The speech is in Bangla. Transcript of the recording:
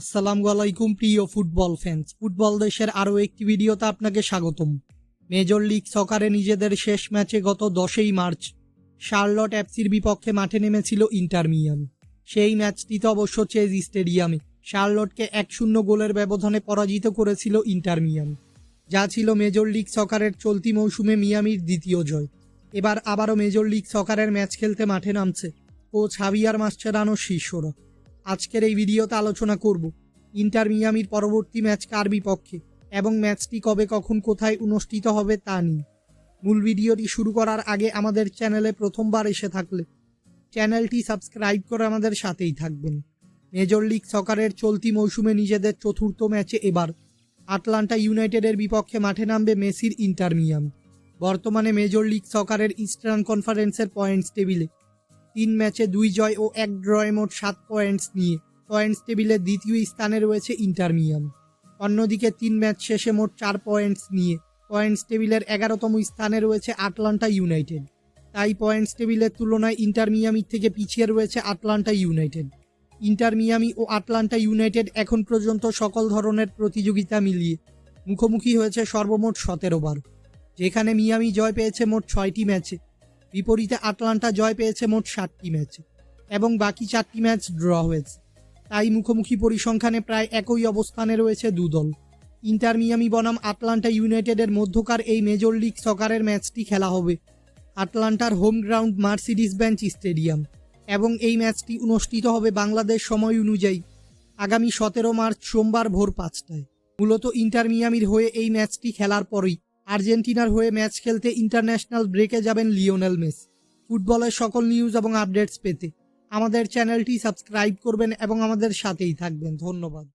আসসালামু আলাইকুম, প্রিয় ফুটবল ফ্যান্স ফুটবল দেশের আরও একটি ভিডিওতে আপনাকে স্বাগতম। মেজর লিগ সকারে নিজেদের শেষ ম্যাচে গত দশই মার্চ, শার্লট এফসির বিপক্ষে মাঠে নেমেছিল ইন্টার মিয়ামি সেই ম্যাচটিতে অবশ্য চেজ স্টেডিয়ামে শার্লটকে এক শূন্য গোলের ব্যবধানে পরাজিত করেছিল ইন্টার মিয়ামি যা ছিল মেজর লিগ সকারের চলতি মৌসুমে মিয়ামির দ্বিতীয় জয়। এবার আবারও মেজর লিগ সকারের ম্যাচ খেলতে মাঠে নামছে কোচ হাবিয়ার মাস্টারানোর শিষ্যরা। আজকের এই ভিডিওতে আলোচনা করব ইন্টার মিয়ামির পরবর্তী ম্যাচ কার বিপক্ষে এবং ম্যাচটি কবে কখন কোথায় অনুষ্ঠিত হবে তা নিয়ে। মূল ভিডিওটি শুরু করার আগে আমাদের চ্যানেলে প্রথমবার এসে থাকলে চ্যানেলটি সাবস্ক্রাইব করে আমাদের সাথেই থাকবেন। মেজর লিগ সকারের চলতি মৌসুমে নিজেদের চতুর্থ ম্যাচে এবার আটলান্টা ইউনাইটেডের বিপক্ষে মাঠে নামবে মেসির ইন্টার মিয়ামি। বর্তমানে মেজর লিগ সকারের ইস্টার্ন কনফারেন্সের পয়েন্টস টেবিলে তিন ম্যাচে দুই জয় ও এক ড্রয়ে মোট সাত পয়েন্টস নিয়ে। পয়েন্টস টেবিলের দ্বিতীয় স্থানে রয়েছে ইন্টার মিয়ামি অন্যদিকে তিন ম্যাচ শেষে মোট চার পয়েন্টস নিয়ে। পয়েন্টস টেবিলের এগারোতম স্থানে রয়েছে আটলান্টা ইউনাইটেড। তাই পয়েন্টস টেবিলের তুলনায় ইন্টার মিয়ামির থেকে পিছিয়ে রয়েছে আটলান্টা ইউনাইটেড। ইন্টার মিয়ামি ও আটলান্টা ইউনাইটেড এখন পর্যন্ত সকল ধরনের প্রতিযোগিতা মিলিয়ে মুখোমুখি হয়েছে সর্বমোট সতেরো বার, যেখানে মিয়ামি জয় পেয়েছে মোট ছয়টি ম্যাচে। বিপরীতে আটলান্টা জয় পেয়েছে মোট সাতটি ম্যাচ এবং বাকি চারটি ম্যাচ ড্র হয়েছে। তাই মুখোমুখি পরিসংখ্যানে প্রায় একই অবস্থানে রয়েছে দুদল ইন্টার মিয়ামি বনাম আটলান্টা ইউনাইটেডের মধ্যকার এই মেজর লিগ সকারের ম্যাচটি খেলা হবে আটলান্টার home ground Mercedes Benz stadium এবং এই ম্যাচটি অনুষ্ঠিত হবে বাংলাদেশ সময় অনুযায়ী আগামী সতেরো মার্চ সোমবার ভোর পাঁচটায়। মূলত ইন্টার মিয়ামির হয়ে এই ম্যাচটি খেলার পরই আর্জেন্টিনার হয়ে ম্যাচ খেলতে ইন্টারন্যাশনাল ব্রেকে যাবেন লিওনেল মেস। ফুটবলের সকল নিউজ এবং আপডেটস পেতে আমাদের চ্যানেলটি সাবস্ক্রাইব করবেন এবং আমাদের সাথেই থাকবেন। ধন্যবাদ।